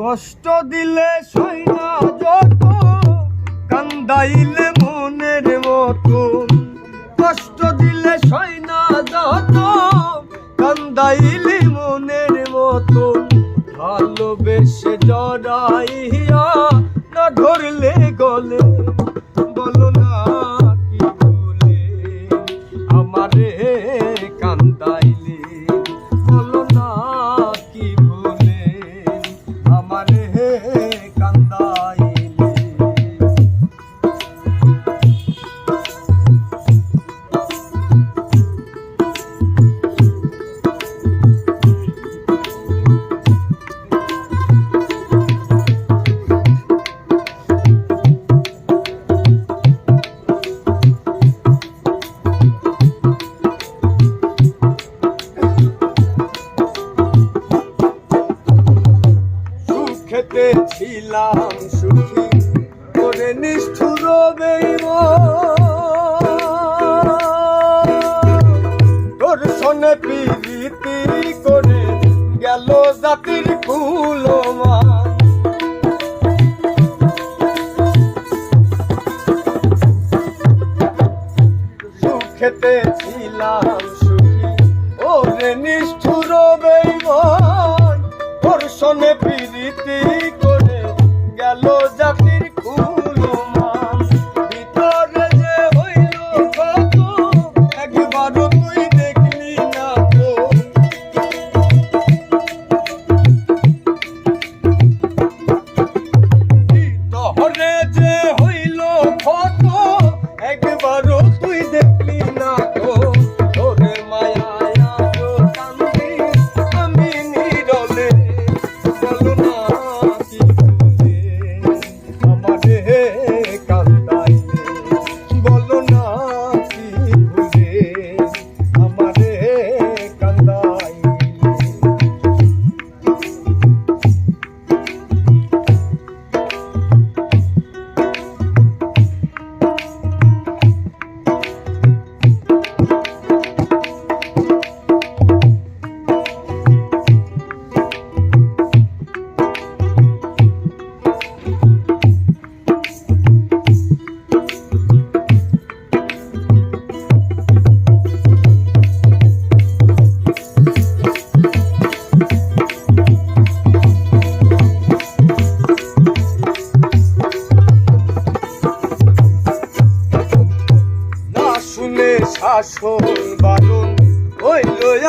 কষ্ট দিলে সইনা যত, কান্দাইলে মনের মতো। কষ্ট দিলে সইনা যত, কান্দাইলে মনের মতো। ভালোবেসে জড়াইয়া না ধরলে গলে। সুখী করে নিষ্ঠুর বেইব তোর শোনে পিরিতি করে গেল জাতির কুলমান সুখেতে ছিলাম সুখী ওরে নিষ্ঠুর বেইমান। তোর শোনে পিরিতি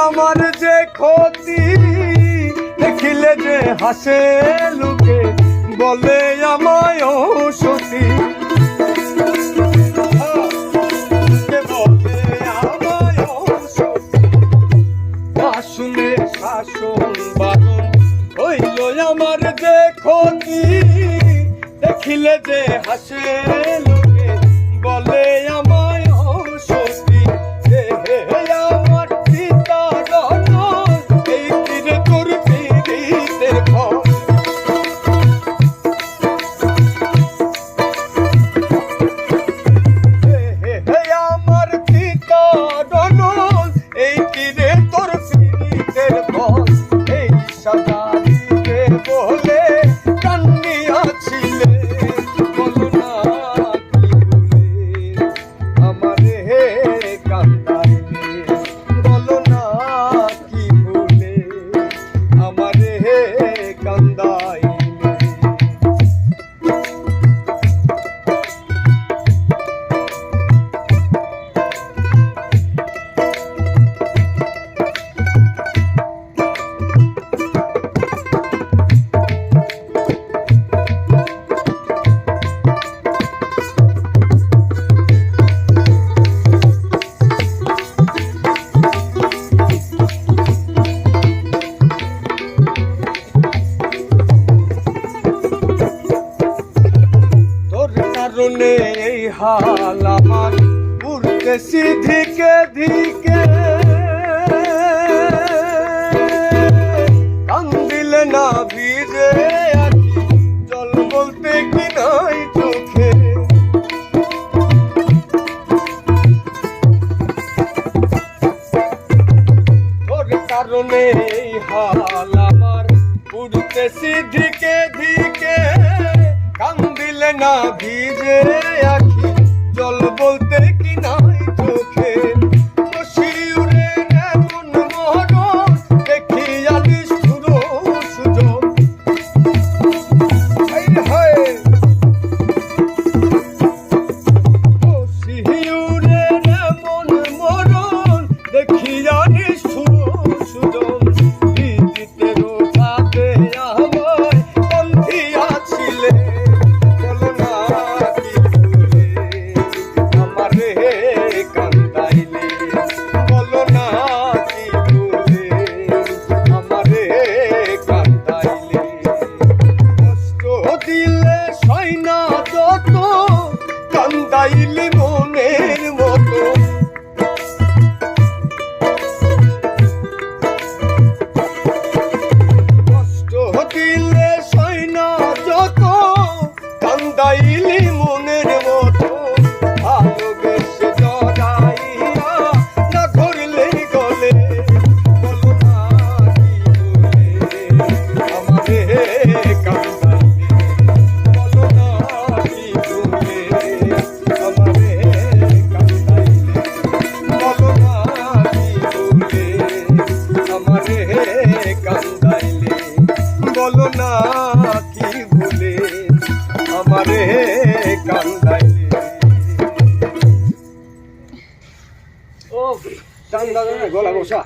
আমার যে ক্ষতি, দেখিলে যে হাসে লোকে, বলে আমায় সতী। আমার যে ক্ষতি, দেখিলে যে হাসে লোকে। হাল আমার উঠতেছি ধিকে ধিকে কান্দিলে না ভিজে আছি জল বলতে কি নাই কান্দাইলি মনের মতো ভালোবেসে জড়াইয়া না ধরলে গলে। বলো না কি বলে আমারে কান্দাইলি বলো না কি বলে আমারে কান্দাইলি বলো না কি বলে আমারে কান্দাইলে বলো না Có lại.